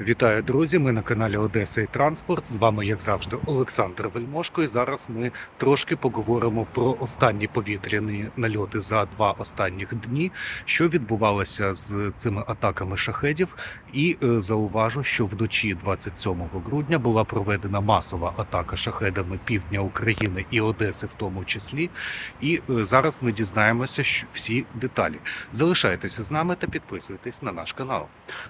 Вітаю, друзі! Ми на каналі Одеса і Транспорт. З вами, як завжди, Олександр Вельмошко. І зараз ми трошки поговоримо про останні повітряні нальоти за два останніх дні, що відбувалося з цими атаками шахедів. І е, зауважу, що вночі 27 грудня була проведена масова атака шахедами півдня України і Одеси, в тому числі. І е, зараз ми дізнаємося що- всі деталі. Залишайтеся з нами та підписуйтесь на наш канал.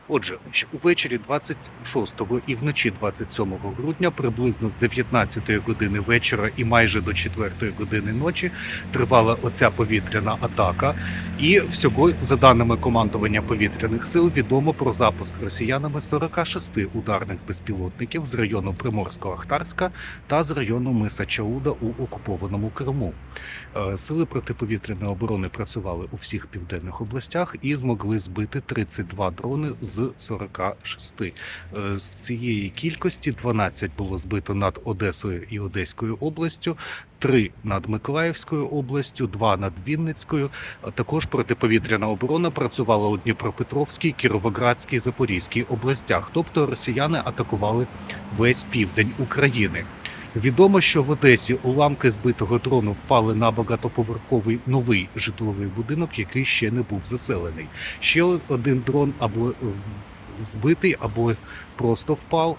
Отже, увечері 26 і вночі 27 грудня, приблизно з 19 години вечора і майже до 4 години ночі тривала оця повітряна атака. І всього, за даними командування повітряних сил, відомо про запуск росіянами 46 ударних безпілотників з району Приморсько-Ахтарська та з району Миса Чауда у окупованому Криму. Е, Сили протиповітряної оборони працювали у всіх південних областях і змогли збити 32 дрони з 46. Е, З цієї кількості 12 було збито над Одесою і Одеською областю, 3 над Миколаївською областю, 2 над Вінницькою. Також протиповітряна оборона працювала у Дніпропетровській, Кіровоградській, Запорізькій областях. Тобто росіяни атакували весь південь України. Відомо, що в Одесі уламки збитого дрону впали на багатоповерховий новий житловий будинок, який ще не був заселений. Ще один дрон або збитий, або просто впав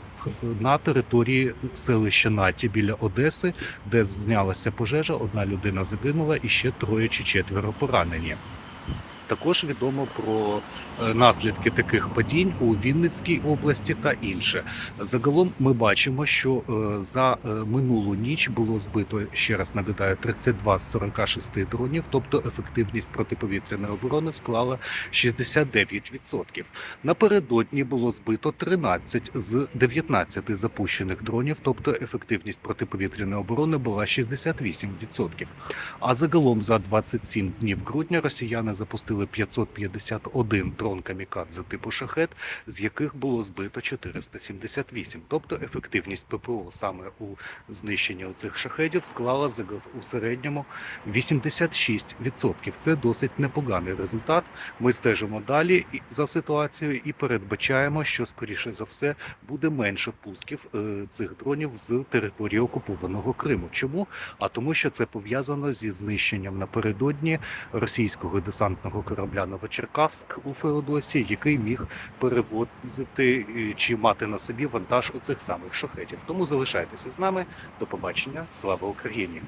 на території селища Наті біля Одеси, де знялася пожежа. Одна людина загинула і ще троє чи четверо поранені. Також відомо про е, наслідки таких падінь у Вінницькій області та інше. Загалом ми бачимо, що е, за е, минулу ніч було збито ще раз нагадаю 32 з 46 дронів, тобто ефективність протиповітряної оборони склала 69%. Напередодні було збито 13 з 19 запущених дронів, тобто ефективність протиповітряної оборони була 68%. А загалом за 27 днів грудня росіяни запустили 551 дрон камікадзе типу шахет, з яких було збито 478. Тобто ефективність ППО саме у знищенні цих шахедів склала у середньому 86%. Це досить непоганий результат. Ми стежимо далі за ситуацією і передбачаємо, що скоріше за все буде менше пусків е, цих дронів з території окупованого Криму. Чому? А тому, що це пов'язано зі знищенням напередодні російського десантного корабля Новочеркаск у Феодосії, який міг перевозити е, чи мати на собі вантаж оцих самих шахетів. Тому залишайтеся з нами. До побачення. Слава Україні!